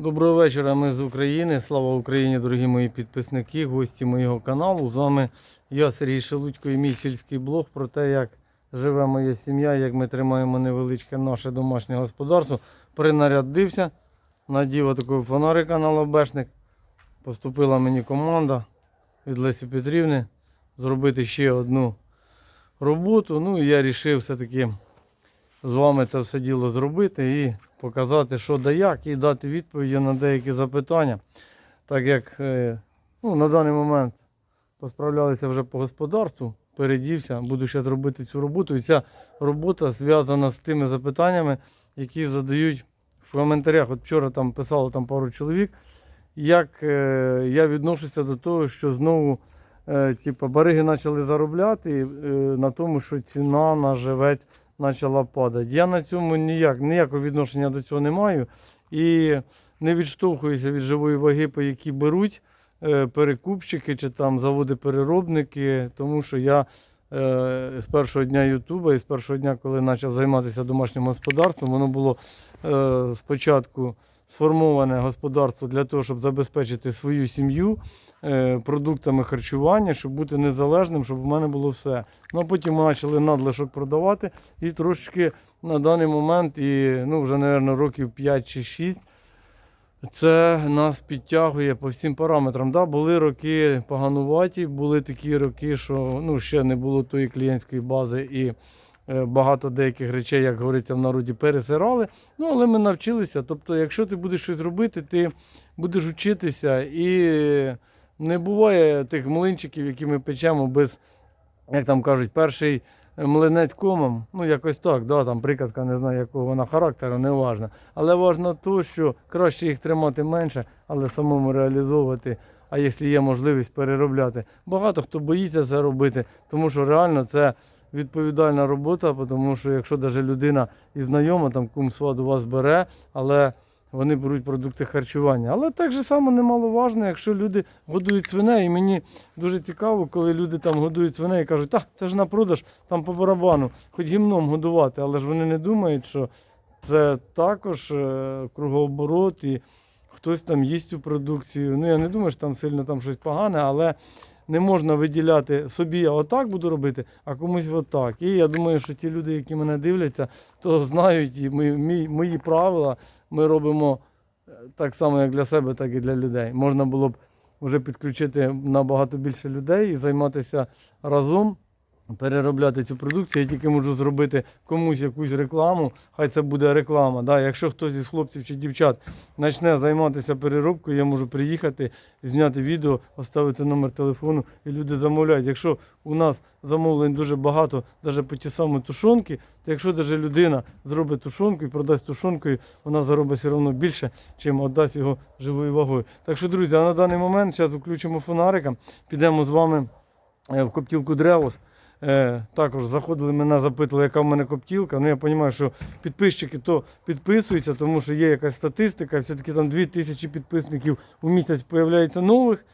Доброго вечора, ми з України. Слава Україні, дорогі мої підписники, гості моєго каналу. З вами я, Сергій Шелудько, і мій сільський блог про те, як живе моя сім'я, як ми тримаємо невеличке наше домашнє господарство. Принарядився, надів такого фонарика на лобешник. Поступила мені команда від Лесі Петрівни зробити ще одну роботу. Ну і я вирішив все-таки з вами це все діло зробити і показати, що да як, і дати відповіді на деякі запитання. Так як е, ну, на даний момент посправлялися вже по господарству, передівся, буду зараз робити цю роботу. І ця робота зв'язана з тими запитаннями, які задають в коментарях. От вчора там писало там пару чоловік, як е, я відношуся до того, що знову типу, бариги почали заробляти на тому, що ціна на живець почала падати. Я на цьому ніяк, ніякого відношення до цього не маю і не відштовхуюся від живої ваги, по якій беруть перекупчики перекупщики чи там заводи-переробники, тому що я е, з першого дня Ютуба і з першого дня, коли почав займатися домашнім господарством, воно було е, спочатку сформоване господарство для того, щоб забезпечити свою сім'ю е, продуктами харчування, щоб бути незалежним, щоб у мене було все. Ну а потім ми почали надлишок продавати і трошечки на даний момент, і ну вже, мабуть, років 5 чи 6. Це нас підтягує по всім параметрам. Да, були роки погануваті, були такі роки, що ну, ще не було тої клієнтської бази і багато деяких речей, як говориться в народі, пересирали. Ну, але ми навчилися. Тобто, якщо ти будеш щось робити, ти будеш вчитися. І не буває тих млинчиків, які ми печемо без, як там кажуть, перший млинець комом. Ну, якось так, да, там приказка, не знаю, якого вона характеру, не важно. Але важно то, що краще їх тримати менше, але самому реалізовувати. А якщо є можливість переробляти. Багато хто боїться це робити, тому що реально це відповідальна робота, тому що якщо навіть людина і знайома, там кум сват у вас бере, але вони беруть продукти харчування. Але так же само немаловажно, якщо люди годують свиней. І мені дуже цікаво, коли люди там годують свиней і кажуть, та це ж на продаж, там по барабану, хоч гімном годувати, але ж вони не думають, що це також е, кругооборот і хтось там їсть цю продукцію. Ну я не думаю, що там сильно там щось погане, але не можна виділяти собі, я отак буду робити, а комусь отак. І я думаю, що ті люди, які мене дивляться, то знають і мої, мої правила ми робимо е, так само, як для себе, так і для людей. Можна було б вже підключити набагато більше людей і займатися разом. Переробляти цю продукцію, я тільки можу зробити комусь якусь рекламу, хай це буде реклама. Да? Якщо хтось із хлопців чи дівчат почне займатися переробкою, я можу приїхати, зняти відео, оставити номер телефону і люди замовляють. Якщо у нас замовлень дуже багато, навіть по ті самі тушонки, то якщо навіть людина зробить тушонку і продасть тушонкою, вона заробить все одно більше, чим віддасть його живою вагою. Так що, друзі, а на даний момент зараз включимо фонарика, підемо з вами е, в коптілку Древос. Е, також заходили мене, запитали, яка в мене коптілка. Ну я розумію, що підписчики то підписуються, тому що є якась статистика, все-таки там 2000 підписників у місяць з'являється нових.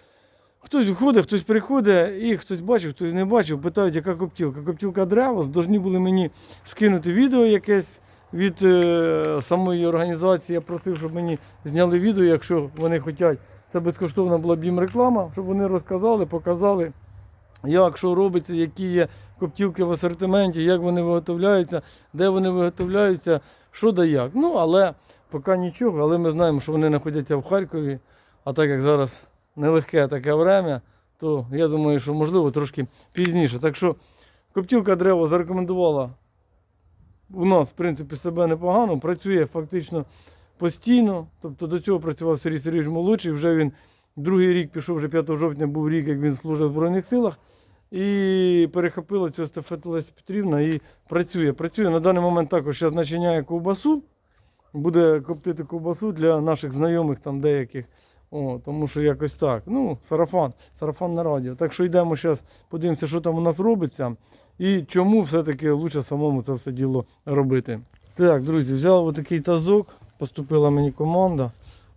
Хтось входить, хтось приходить, і хтось бачив, хтось не бачив, питають, яка коптілка. Коптілка Древос, повинні були мені скинути відео якесь від е, самої організації. Я просив, щоб мені зняли відео, якщо вони хочуть. Це безкоштовна була б їм реклама, щоб вони розказали, показали як що робиться, які є коптілки в асортименті, як вони виготовляються, де вони виготовляються, що да як. Ну, але поки нічого, але ми знаємо, що вони знаходяться в Харкові, а так як зараз нелегке таке время, то я думаю, що можливо трошки пізніше. Так що коптілка дерева зарекомендувала у нас, в принципі, себе непогано, працює фактично постійно. Тобто до цього працював Сергій Сергійович молодший, вже він другий рік пішов, вже 5 жовтня був рік, як він служив в Збройних силах. І перехопила цю естафету Леся Петрівна і працює. Працює на даний момент також зараз начиняє ковбасу. Буде коптити ковбасу для наших знайомих там деяких. О, тому що якось так. Ну, сарафан, сарафан на радіо. Так що йдемо зараз, подивимося, що там у нас робиться. І чому все-таки краще самому це все діло робити. Так, друзі, взяв отакий тазок, поступила мені команда.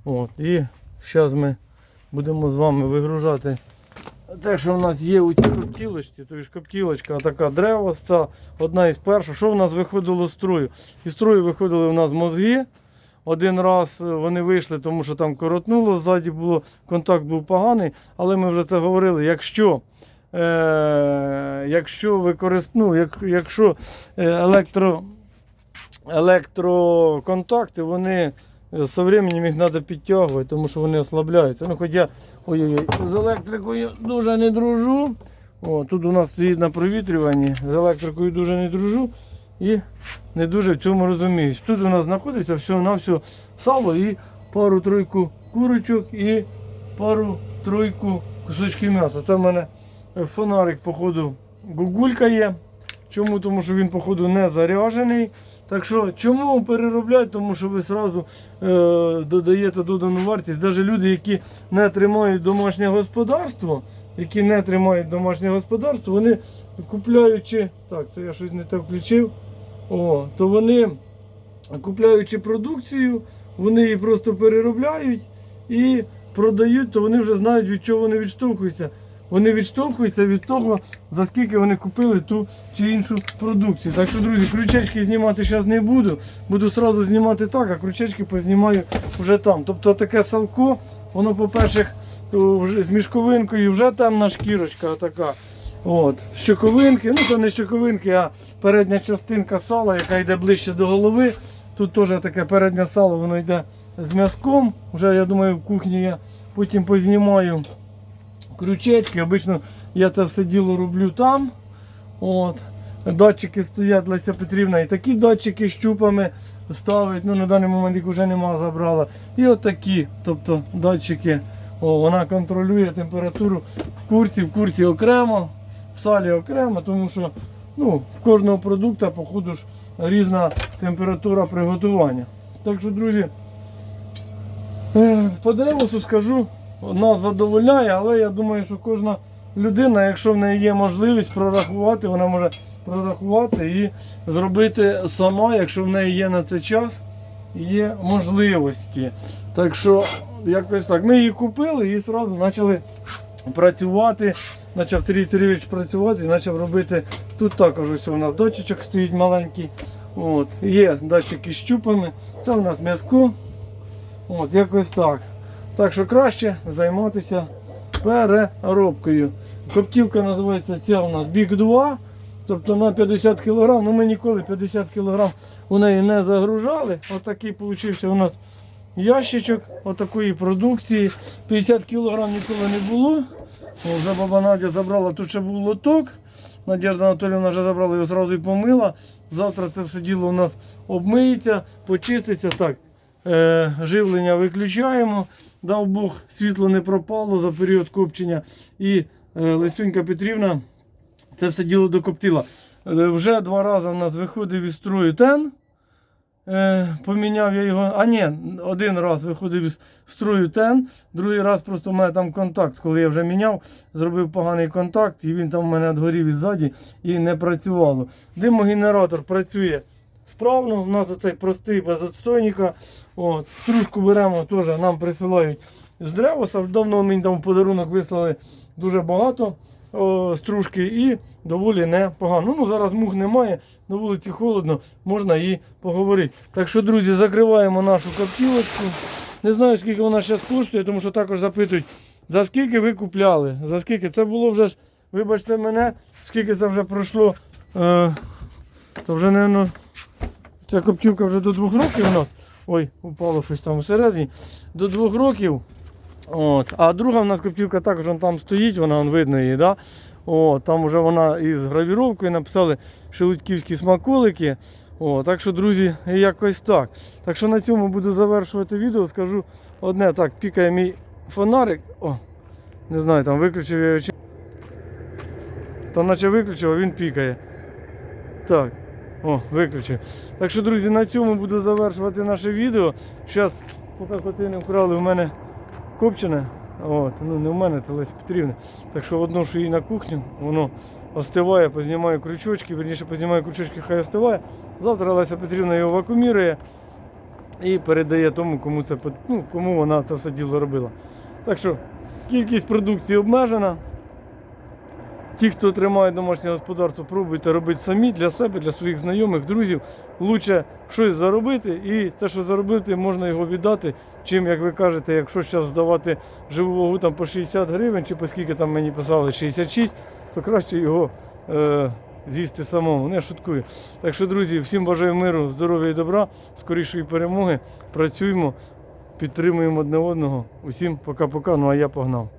От, і зараз ми будемо з вами вигружати те, що в нас є у цій коптілочці, тобто ж коптілочка така древоса, одна із перших. Що в нас виходило з строю? Із строю виходили у нас мозги. один раз е, вони вийшли, тому що там коротнуло, ззаді було, контакт був поганий, але ми вже це говорили. Якщо, е, якщо використ... ну, як, якщо е, електро, електроконтакти, вони е, з временем їх треба підтягувати, тому що вони ослабляються. Ну, хоч я ой-ой-ой, з електрикою дуже не дружу. О, тут у нас стоїть на провітрюванні, з електрикою дуже не дружу і не дуже в цьому розуміюсь. Тут у нас знаходиться всього на все сало і пару-тройку курочок і пару-тройку кусочків м'яса. Це в мене е, фонарик, походу, гугулька є. Чому? Тому що він, походу, не заряджений. Так що, чому переробляти? Тому що ви одразу е, додаєте додану вартість. Навіть люди, які не тримають домашнє господарство, які не тримають домашнє господарство, вони купляючи. Так, це я щось не так включив. О, то вони, купляючи продукцію, вони її просто переробляють і продають, то вони вже знають, від чого вони відштовхуються. Вони відштовхуються від того, за скільки вони купили ту чи іншу продукцію. Так що, друзі, крючечки знімати зараз не буду. Буду одразу знімати так, а крючечки познімаю вже там. Тобто таке салко, воно, по-перше, з мішковинкою вже темна шкірочка така. От. Щоковинки, ну це не щоковинки, а передня частинка сала, яка йде ближче до голови. Тут теж таке переднє сало, воно йде з м'язком. Вже я думаю, в кухні я потім познімаю крючечки. Обично я це все діло роблю там. От. Датчики стоять Леся Петрівна. І такі датчики щупами ставить. Ну, на даний момент їх вже нема забрала. І отакі, тобто датчики. О, вона контролює температуру в курці, в курці окремо, в салі окремо, тому що ну, в кожного продукту, походу ж, різна температура приготування. Так що, друзі, е, по древосу скажу, нас задовольняє, але я думаю, що кожна людина, якщо в неї є можливість прорахувати, вона може прорахувати і зробити сама, якщо в неї є на це час, є можливості. Так що, якось так. Ми її купили і одразу почали працювати. Почав Сергій Сергійович працювати і почав робити. Тут також ось у нас датчичок стоїть маленький. От. Є датчики з щупами. Це у нас м'язко. От, якось так. Так що краще займатися переробкою. Коптілка називається ця у нас Big 2. Тобто на 50 кг. Ну ми ніколи 50 кг у неї не загружали. Отакий получився у нас ящичок отакої продукції. 50 кг ніколи не було. Вже баба Надя забрала, тут ще був лоток. Надежда Анатоліївна вже забрала його зразу і помила. Завтра це все діло у нас обмиється, почиститься. Так, е, живлення виключаємо. Дав Бог, світло не пропало за період копчення. І е, Лесюнька Петрівна це все діло докоптила. Е, вже два рази в нас виходив із строю тен. Е, поміняв я його. А ні, один раз виходив із строю тен, другий раз просто в мене там контакт, коли я вже міняв, зробив поганий контакт, і він там у мене відгорів іззаді і не працювало. Димогенератор працює справно. У нас оцей простий без отстойника. От, стружку беремо, теж нам присилають з древоса. Давно мені там в подарунок вислали дуже багато о, стружки і доволі непогано. Ну, зараз мух немає, на вулиці холодно, можна і поговорити. Так що, друзі, закриваємо нашу коптілочку. Не знаю, скільки вона зараз коштує, тому що також запитують, за скільки ви купляли. За скільки? Це було вже ж, вибачте мене, скільки це вже пройшло. Е, то вже, мабуть, ця коптілка вже до двох років. Вона, ой, упало щось там всередині. До двох років. От. А друга в нас коптілка також там стоїть, вона вон, видно її. Да? О, там вже вона із гравіровкою написали шелудьківські смаколики. О, так що, друзі, якось так. Так що на цьому буду завершувати відео. Скажу одне, так, пікає мій фонарик. О, не знаю, там виключив я його. Та наче виключив, а він пікає. Так. О, виключив. Так що, друзі, на цьому буду завершувати наше відео. Зараз, поки коти не вкрали в мене копчене. От, ну не в мене, це Леся Петрівна. Так що одношу її на кухню, воно остиває, познімаю крючочки, верніше познімаю крючочки, хай остиває. Завтра Леся Петрівна його вакуумірує і передає тому, кому це ну, кому вона це все діло робила. Так що кількість продукції обмежена. Ті, хто тримає домашнє господарство, пробуйте робити самі для себе, для своїх знайомих, друзів. Лучше щось заробити, і це, що заробити, можна його віддати. Чим, як ви кажете, якщо зараз здавати живу вагу там по 60 гривень, чи по скільки там мені писали 66, то краще його е, з'їсти самому. Не шуткую. Так що, друзі, всім бажаю миру, здоров'я і добра, скорішої перемоги. Працюємо, підтримуємо одне одного. Усім пока-пока. Ну а я погнав.